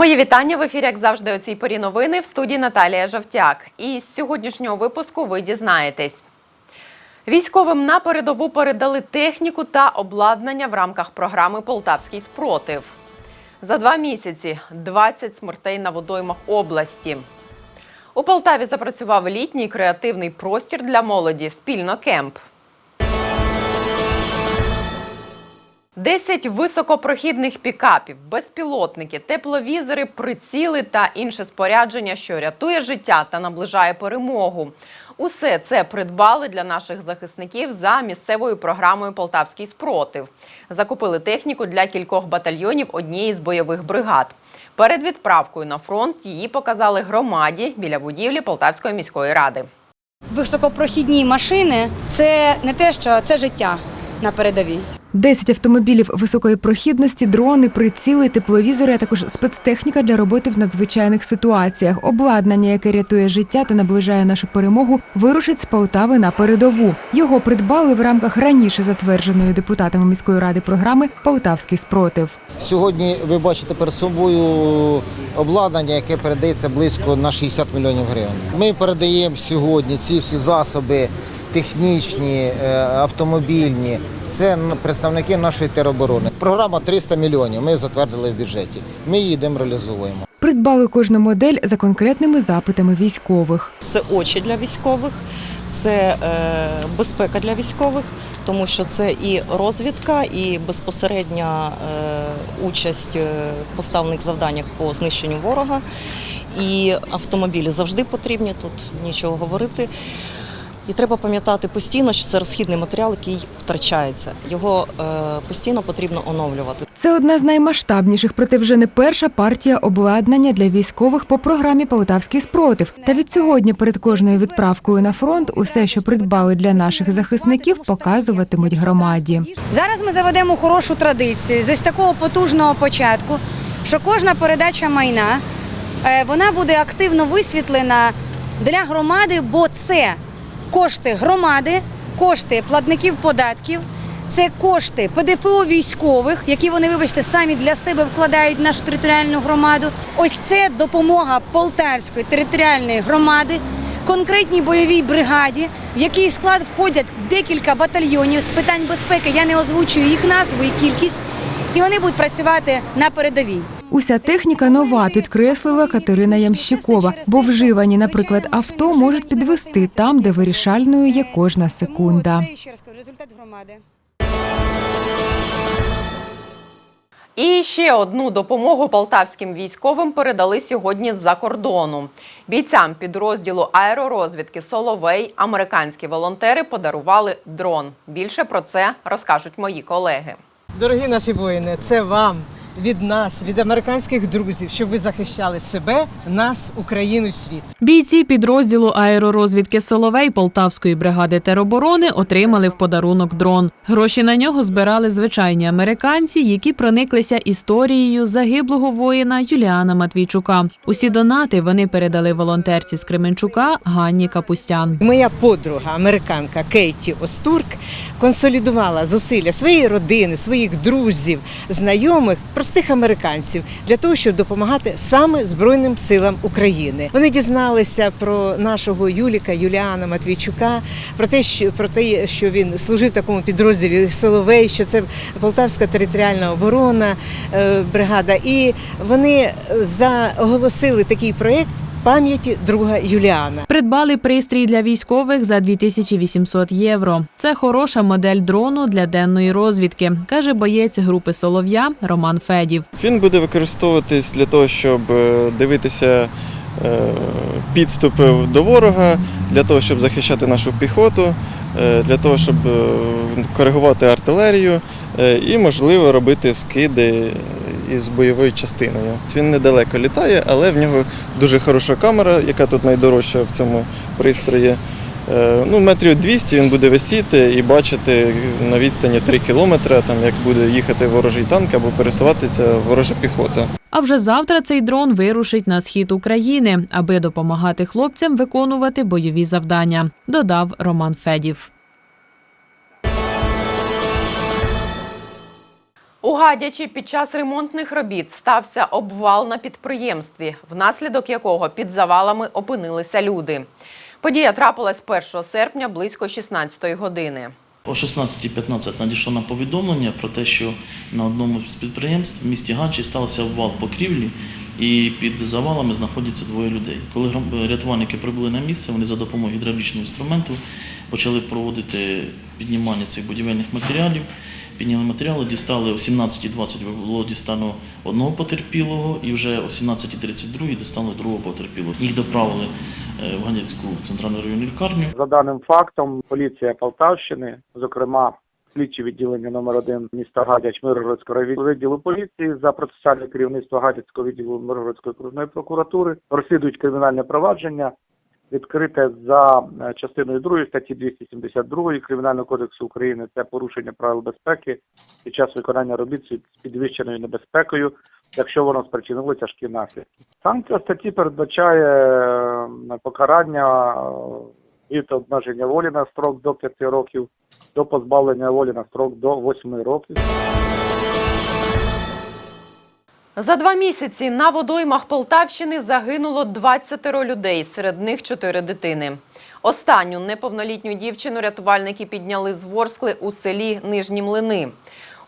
Мої вітання в ефірі, як завжди, у цій порі новини в студії Наталія Жовтяк. І з сьогоднішнього випуску ви дізнаєтесь. Військовим на передову передали техніку та обладнання в рамках програми Полтавський спротив. За два місяці 20 смертей на водоймах області. У Полтаві запрацював літній креативний простір для молоді спільно кемп. 10 високопрохідних пікапів, безпілотники, тепловізори, приціли та інше спорядження, що рятує життя та наближає перемогу. Усе це придбали для наших захисників за місцевою програмою Полтавський спротив. Закупили техніку для кількох батальйонів однієї з бойових бригад. Перед відправкою на фронт її показали громаді біля будівлі Полтавської міської ради. Високопрохідні машини це не те, що це життя на передовій. 10 автомобілів високої прохідності, дрони, приціли, тепловізори, а також спецтехніка для роботи в надзвичайних ситуаціях. Обладнання, яке рятує життя та наближає нашу перемогу, вирушить з Полтави на передову. Його придбали в рамках раніше затвердженої депутатами міської ради програми Полтавський спротив. Сьогодні ви бачите перед собою обладнання, яке передається близько на 60 мільйонів гривень. Ми передаємо сьогодні ці всі засоби технічні, е, автомобільні. Це представники нашої тероборони. Програма 300 мільйонів. Ми затвердили в бюджеті. Ми її йдемо реалізовуємо. Придбали кожну модель за конкретними запитами військових. Це очі для військових, це е, безпека для військових, тому що це і розвідка, і безпосередня е, участь е, в поставлених завданнях по знищенню ворога. І автомобілі завжди потрібні, тут нічого говорити. І треба пам'ятати постійно, що це розхідний матеріал, який втрачається. Його е, постійно потрібно оновлювати. Це одна з наймасштабніших, проте вже не перша партія обладнання для військових по програмі Полтавський спротив. Та від сьогодні перед кожною відправкою на фронт усе, що придбали для наших захисників, показуватимуть громаді. Зараз ми заведемо хорошу традицію з ось такого потужного початку, що кожна передача майна е, вона буде активно висвітлена для громади, бо це кошти громади, кошти платників податків. Це кошти ПДФО військових, які вони, вибачте, самі для себе вкладають в нашу територіальну громаду. Ось це допомога Полтавської територіальної громади, конкретній бойовій бригаді, в який склад входять декілька батальйонів з питань безпеки. Я не озвучую їх назву і кількість, і вони будуть працювати на передовій. Уся техніка нова, підкреслила Катерина Ямщикова, бо вживані, наприклад, авто можуть підвести там, де вирішальною є кожна секунда. Результат громади. І ще одну допомогу полтавським військовим передали сьогодні з-за кордону. Бійцям підрозділу аеророзвідки Соловей американські волонтери подарували дрон. Більше про це розкажуть мої колеги. Дорогі наші воїни, це вам від нас, від американських друзів, щоб ви захищали себе, нас, Україну світ. Бійці підрозділу аеророзвідки Соловей Полтавської бригади тероборони отримали в подарунок дрон. Гроші на нього збирали звичайні американці, які прониклися історією загиблого воїна Юліана Матвійчука. Усі донати вони передали волонтерці з Кременчука Ганні Капустян. Моя подруга, американка Кейті Остурк, консолідувала зусилля своєї родини, своїх друзів, знайомих, простих американців для того, щоб допомагати саме Збройним силам України. Вони дізналися про нашого Юліка Юліана Матвійчука, про те, що про те, що він служив такому підрозділі Соловей, що це Полтавська територіальна оборона е, бригада. І вони заголосили такий проєкт пам'яті друга Юліана. Придбали пристрій для військових за 2800 євро. Це хороша модель дрону для денної розвідки, каже боєць групи Солов'я Роман Федів. Він буде використовуватись для того, щоб е, дивитися е, підступи до ворога, для того, щоб захищати нашу піхоту, е, для того, щоб коригувати артилерію і, можливо, робити скиди із бойовою частиною. Він недалеко літає, але в нього дуже хороша камера, яка тут найдорожча в цьому пристрої. Е, Ну, метрів 200 він буде висіти і бачити на відстані 3 кілометри, там, як буде їхати ворожий танк або пересуватися ворожа піхота. А вже завтра цей дрон вирушить на схід України, аби допомагати хлопцям виконувати бойові завдання, додав Роман Федів. У Гадячі під час ремонтних робіт стався обвал на підприємстві, внаслідок якого під завалами опинилися люди. Подія трапилась 1 серпня близько 16-ї години. О 16.15 надійшло нам повідомлення про те, що на одному з підприємств в місті Гачі стався обвал покрівлі, і під завалами знаходяться двоє людей. Коли рятувальники прибули на місце, вони за допомогою гідравлічного інструменту почали проводити піднімання цих будівельних матеріалів. Підняли матеріали, дістали о 17.20 було дістано одного потерпілого, і вже о 17.32 дістали другого потерпілого. Їх доправили е, в Ганецьку центральну районну лікарню. За даним фактом, поліція Полтавщини, зокрема слідчі відділення номер 1 міста Гадяч Миргородського відділу поліції за процесуальне керівництво Гадяцького відділу Миргородської окружної прокуратури розслідують кримінальне провадження, відкрите за е, частиною 2 статті 272 Кримінального кодексу України. Це порушення правил безпеки під час виконання робіт з підвищеною небезпекою, якщо воно спричинило тяжкі наслідки. Санкція статті передбачає е, покарання е, від обмеження волі на строк до 5 років до позбавлення волі на строк до 8 років. За два місяці на водоймах Полтавщини загинуло 20 людей, серед них 4 дитини. Останню неповнолітню дівчину рятувальники підняли з Ворскли у селі Нижні Млини.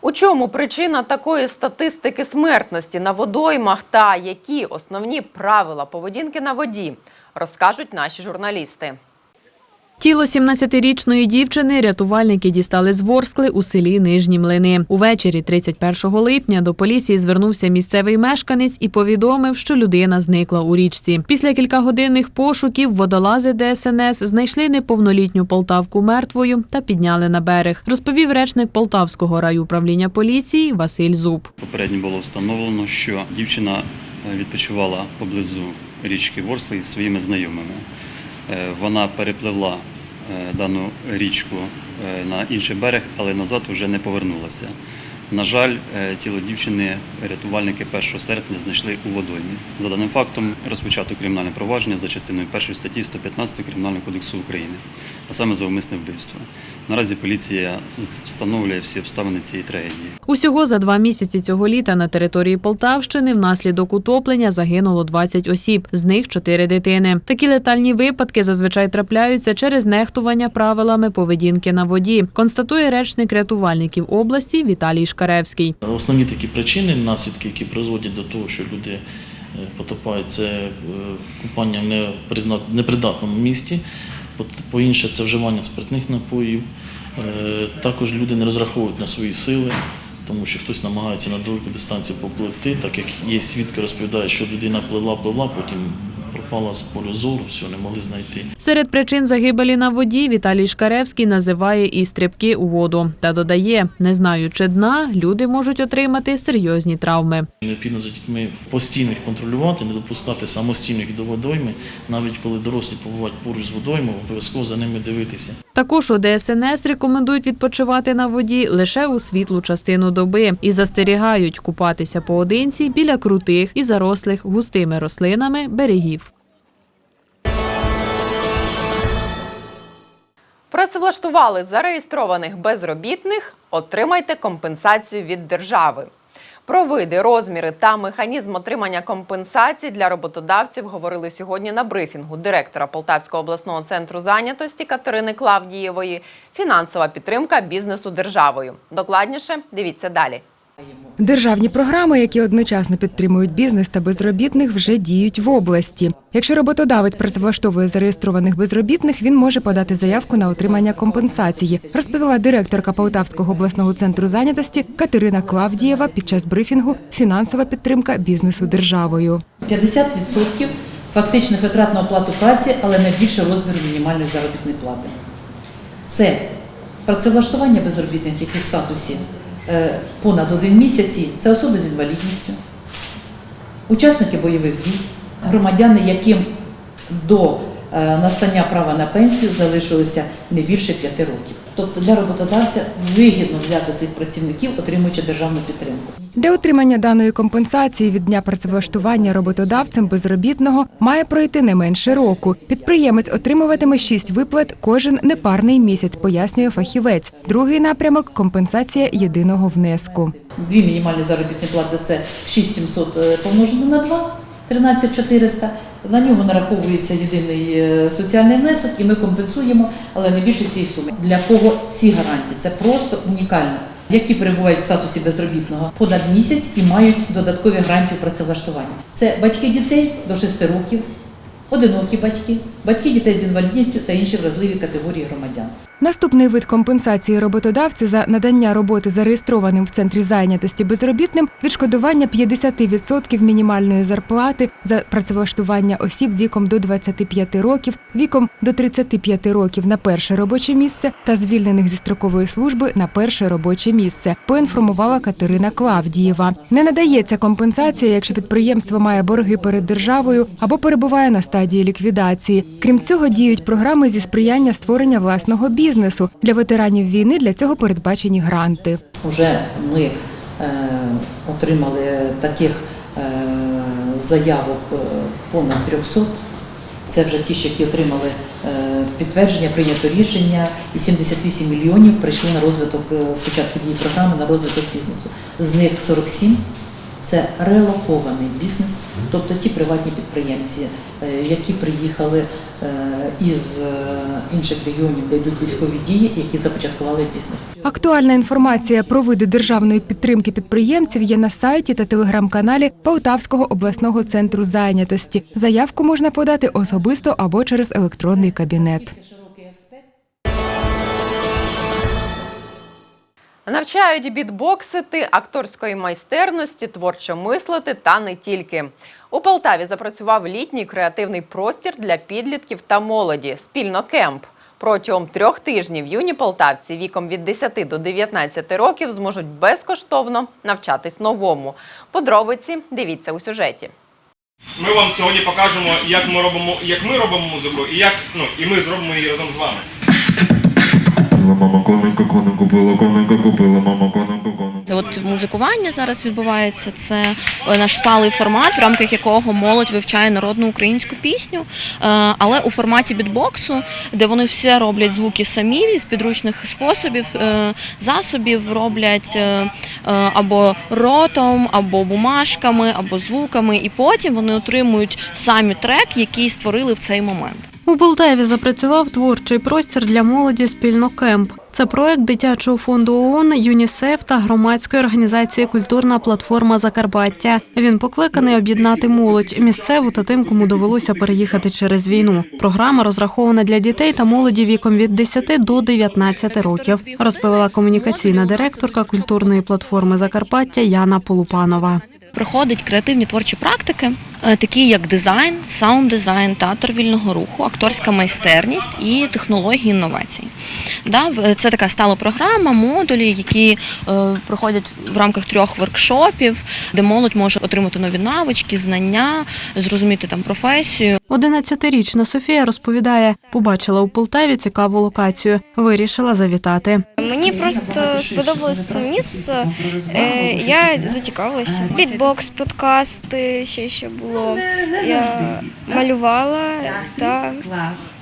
У чому причина такої статистики смертності на водоймах та які основні правила поведінки на воді, розкажуть наші журналісти. Тіло 17-річної дівчини рятувальники дістали з Ворскли у селі Нижні Млини. Увечері 31 липня до поліції звернувся місцевий мешканець і повідомив, що людина зникла у річці. Після кількагодинних пошуків водолази ДСНС знайшли неповнолітню Полтавку мертвою та підняли на берег. Розповів речник Полтавського райуправління поліції Василь Зуб. Попередньо було встановлено, що дівчина е, відпочивала поблизу річки Ворскли із своїми знайомими. Е, Вона перепливла дану річку е, на інший берег, але назад вже не повернулася. На жаль, е, тіло дівчини рятувальники 1 серпня знайшли у водоймі. За даним фактом розпочато кримінальне провадження за частиною 1 статті 115 Кримінального кодексу України, а саме за умисне вбивство. Наразі поліція встановлює всі обставини цієї трагедії. Усього за два місяці цього літа на території Полтавщини внаслідок утоплення загинуло 20 осіб, з них 4 дитини. Такі летальні випадки зазвичай трапляються через нехтування правилами поведінки на воді, констатує речник рятувальників області Віталій Шкаревський. Основні такі причини, наслідки, які призводять до того, що люди е, потопають, це е, купання в непридатному місті. По- По-інше, це вживання спиртних напоїв. Е, Також люди не розраховують на свої сили, тому що хтось намагається на далеку дистанцію попливти, так як є свідки, розповідають, що людина пливла, пливла, потім пропала з полю зору, все, не могли знайти. Серед причин загибелі на воді Віталій Шкаревський називає і стрибки у воду та додає, не знаючи дна, люди можуть отримати серйозні травми. Необхідно за дітьми постійно їх контролювати, не допускати самостійно їх до водойми, навіть коли дорослі побувають поруч з водоймою, обов'язково за ними дивитися. Також у ДСНС рекомендують відпочивати на воді лише у світлу частину доби і застерігають купатися поодинці біля крутих і зарослих густими рослинами берегів. Працевлаштували зареєстрованих безробітних, отримайте компенсацію від держави. Про види, розміри та механізм отримання компенсацій для роботодавців говорили сьогодні на брифінгу директора Полтавського обласного центру зайнятості Катерини Клавдієвої. Фінансова підтримка бізнесу державою. Докладніше дивіться далі. Державні програми, які одночасно підтримують бізнес та безробітних, вже діють в області. Якщо роботодавець працевлаштовує зареєстрованих безробітних, він може подати заявку на отримання компенсації, розповіла директорка Полтавського обласного центру зайнятості Катерина Клавдієва під час брифінгу Фінансова підтримка бізнесу державою. 50% фактичних витрат на оплату праці, але не більше розміру мінімальної заробітної плати. Це працевлаштування безробітних, які в статусі понад один місяці, це особи з інвалідністю, учасники бойових дій, громадяни, яким до е, настання права на пенсію залишилося не більше 5 років. Тобто для роботодавця вигідно взяти цих працівників, отримуючи державну підтримку. Для отримання даної компенсації від дня працевлаштування роботодавцем безробітного має пройти не менше року. Підприємець отримуватиме шість виплат кожен непарний місяць, пояснює фахівець. Другий напрямок компенсація єдиного внеску. Дві мінімальні заробітні плати за це 6700 е, помножено на 2, 13400. На нього нараховується єдиний е, соціальний внесок, і ми компенсуємо, але не більше цієї суми. Для кого ці гарантії? Це просто унікально. Які перебувають в статусі безробітного понад місяць і мають додаткові гарантії працевлаштування. Це батьки дітей до 6 років, одинокі батьки, батьки дітей з інвалідністю та інші вразливі категорії громадян. Наступний вид компенсації роботодавцю за надання роботи зареєстрованим в центрі зайнятості безробітним відшкодування 50% мінімальної зарплати за працевлаштування осіб віком до 25 років, віком до 35 років на перше робоче місце та звільнених зі строкової служби на перше робоче місце. Поінформувала Катерина Клавдієва. Не надається компенсація, якщо підприємство має борги перед державою або перебуває на стадії ліквідації. Крім цього, діють програми зі сприяння створення власного бізнесу. Для ветеранів війни для цього передбачені гранти. Уже ми е, отримали таких е, заявок е, понад 300. Це вже ті, які отримали підтвердження, прийнято рішення, і 78 мільйонів прийшли на розвиток спочатку дії програми на розвиток бізнесу. З них 47 це релокований бізнес, тобто ті приватні підприємці, е, які приїхали е, із е, інших регіонів, де йдуть військові дії, які започаткували бізнес. Актуальна інформація про види державної підтримки підприємців є на сайті та телеграм-каналі Полтавського обласного центру зайнятості. Заявку можна подати особисто або через електронний кабінет. Навчають бітбоксити, акторської майстерності, творчо мислити та не тільки. У Полтаві запрацював літній креативний простір для підлітків та молоді спільно кемп. Протягом трьох тижнів юні полтавці віком від 10 до 19 років зможуть безкоштовно навчатись новому. Подробиці дивіться у сюжеті. Ми вам сьогодні покажемо, як ми робимо, як ми робимо музику, і як ну і ми зробимо її разом з вами. Мама коника, коник купила, коника купила, мама коника, коник. Це от музикування зараз відбувається. Це е, наш сталий формат, в рамках якого молодь вивчає народну українську пісню, е, але у форматі бітбоксу, де вони все роблять звуки самі з підручних способів, е, засобів роблять або ротом, або бумажками, або звуками, і потім вони отримують самі трек, який створили в цей момент. У Полтаві запрацював творчий простір для молоді спільно кемп. Це проект дитячого фонду ООН, ЮНІСЕФ та громадської організації Культурна платформа Закарпаття. Він покликаний об'єднати молодь місцеву та тим, кому довелося переїхати через війну. Програма розрахована для дітей та молоді віком від 10 до 19 років, розповіла комунікаційна директорка культурної платформи Закарпаття Яна Полупанова. Проходять креативні творчі практики, е, такі як дизайн, саунд-дизайн, театр вільного руху, акторська майстерність і технології інновацій. Да, це така стала програма, модулі, які е, проходять в рамках трьох воркшопів, де молодь може отримати нові навички, знання, зрозуміти там професію. 11-річна Софія розповідає, побачила у Полтаві цікаву локацію, вирішила завітати. Мені просто сподобалося це місце. Е, Я зацікавилася. Бітбокс, подкасти, ще ще було. Я малювала та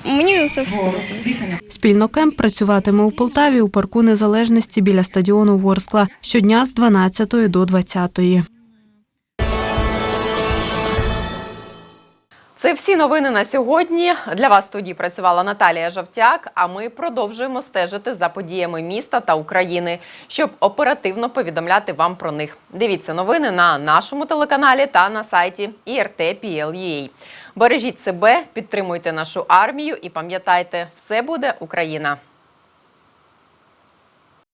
мені все сподобалось. Спільно кемп працюватиме у Полтаві у парку незалежності біля стадіону Ворскла щодня з 12 до 20. Це всі новини на сьогодні. Для вас тоді працювала Наталія Жовтяк. А ми продовжуємо стежити за подіями міста та України, щоб оперативно повідомляти вам про них. Дивіться новини на нашому телеканалі та на сайті IRT.PL.UA. Бережіть себе, підтримуйте нашу армію і пам'ятайте, все буде Україна.